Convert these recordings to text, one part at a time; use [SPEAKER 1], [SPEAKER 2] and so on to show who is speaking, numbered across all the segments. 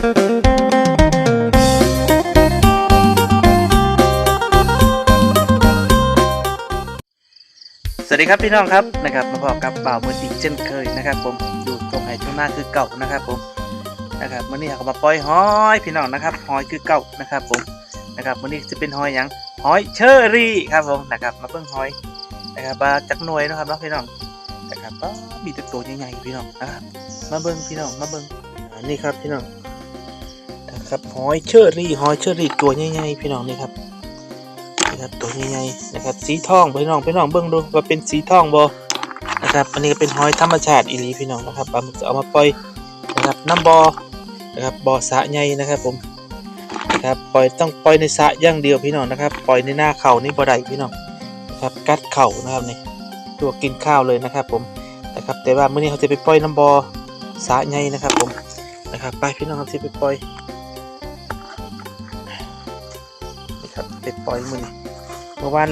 [SPEAKER 1] สวัสดีครับพี่น้องครับนะครับมาพบกับบ่าวมือดีเช่นเคยนะครับ ผมอยู่ตรงไหนช่วงหน้าคือเก่านะครับผมนะครับมื่อนี้เขามาปล่อยหอยพี่น้องนะครับหอยคือเก่านะครับผมนะครับมื่อนี้จะเป็นหอยยังหอยเชอรี่ครับผมนะครับมาเบิ่งหอยนะครับมาจากหน่วยนะครับเนาะพี่น้องนะครับก็มีตัวใหญ่ๆพี่น้องนะครับมาเบิ่งพี่น้องมาเบิ่งอันนี้ครับพี่น้อง นะครับหอยเชอรี่หอยเชอรี่ตัวใหญ่ๆพี่น้องนี่ครับนะครับตัวใหญ่ๆนะครับสีทองพี่น้องพี่น้องเบิ่งดูว่าเป็นสีทองบ่นะครับอันนี้ก็เป็นหอยธรรมชาติอีลีพี่น้องนะครับเอามาเอามาปล่อยนะครับน้ำบอนะครับบอสะใหญ่นะครับผมนะครับปล่อยต้องปล่อยในสะอย่างเดียวพี่น้องนะครับ ปล่อยในหน้าเข่านี่บ่ได้พี่น้องนะครับกัดเข่านะครับนี่ตัวกินข้าวเลยนะครับผมนะครับแต่ว่าเมื้อนี้เขาจะไปปล่อยน้ำบอสะใหญ่นะครับผมนะครับไปพี่น้องครับสิไปปล่อย ไปปล่อยมือเมื่อวาน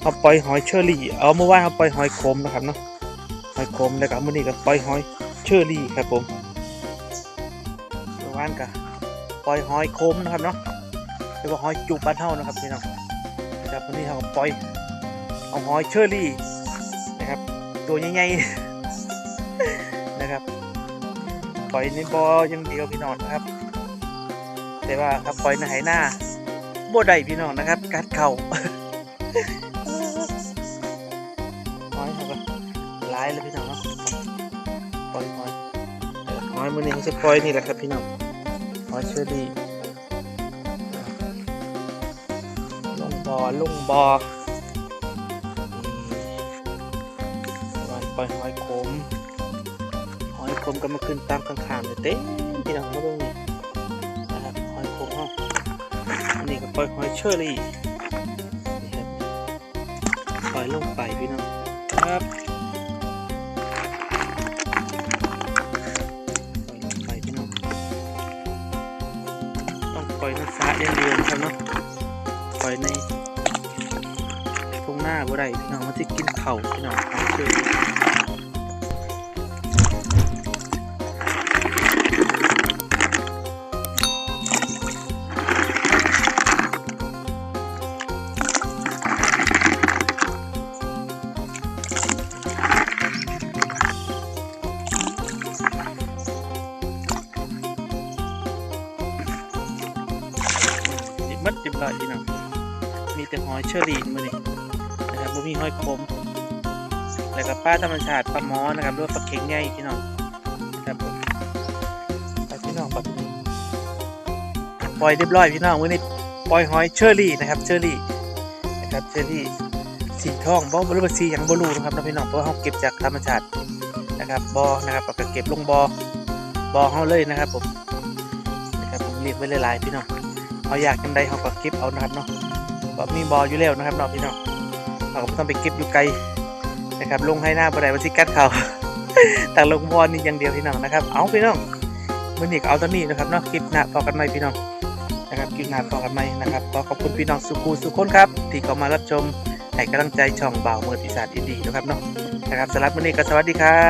[SPEAKER 1] เขาปล่อยหอยเชอรี่ เอาเมื่อวานเขาปล่อยหอยโคมนะครับเนาะหอยโคมแล้วก็มื่อนี้ก็ปล่อยหอยเชอรี่ครับผมเมื่อวานก็ปล่อยหอยโคมนะครับเนาะเรียกว่าหอยจุกบ้านเท่านะครับพี่น้องนะครับวันนี้เขาก็ปล่อยเอาหอยเชอรี่นะครับ ตัวใหญ่ๆนะครับปล่อยในบ่ออยังเดียวพี่น้องนะครับ แต่ว่าครับปล่อยในไหหน้า บ่ได้พี่น้องนะครับ กัดเข่าน้อยครับร้ายเลยพี่น้องปล่อยปล่อยเออน้อยมือนี้เขาจะปล่อยนี่แหละครับพี่น้องปล่อยเชอรี่ลงบอลงบอนี่ปล่อยหอยขมหอยขมก็มาขึ้นตามข้างๆเลยเต้พี่น้องมาเบิ่งนี่นะครับหอยขมเฮาอัน นี้ก็ปล่อยหอยเชอรี่นี่ครับปล่อยลงไปพี่น้องครับปล่อยลงไปพี่น้องต้องปล่อยน้ำสาอย่าเดียวนะครับเนาะปล่อยในทุ่งหน้าบ่ได้พี่น้องมันจะกินเข่าพี่น้องหอยเชอรี่ มัดจิบลอยพี่น้องมีแต่หอยเชอรี่มือนี่นะครับบ่มีหอยคมแล้วก็ปลาธรรมชาติปลาหมอนะครับหรือว่าปลาเข็งใหญ่พี่น้องนะครับผมไปพี่น้องปล่อยปล่อยเรียบร้อยพี่น้องมื้อนี้ปล่อยหอยเชอรี่นะครับเชอรี่นะครับเชอรี่สีทองบ่บรู้ว่าสีหยังบ่รูนะครับน้องพี่น้องเพราะว่าเฮาเก็บจากธรรมชาตินะครับบ่อนะครับเอาก็เก็บลงบ่อบ่อเฮาเลยนะครับผมนะครับผมเรียกไว้หลายๆพี่น้อง เฮาอยากจังใดเฮาก็เก็บเอานะครับเนาะก็มีบ่ออยู่แล้วนะครับเนาะพี่น้องเฮาก็บ่ต้องไปเก็บอยู่ไกลนะครับลงให้หน้าบันไดวันที่กัดเขาแต่ลงบอลนี่อย่างเดียวพี่น้องนะครับ เอาพี่น้องมื่อนี้ก็เอาตอนนี้นะครับเนาะคลิปหน้าต่อกันใหม่พี่น้องนะครับคลิปหน้าต่อกันใหม่นะครับก็ขอบคุณพี่น้องสุกูสุขคนครับที่เข้ามารับชมให้กำลังใจช่องบ่าวเมือปีศาจอินดีนะครับเนาะนะครับสำหรับมื่อนี้ก็สวัสดีครั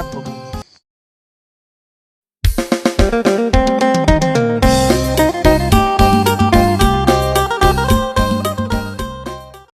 [SPEAKER 1] บผม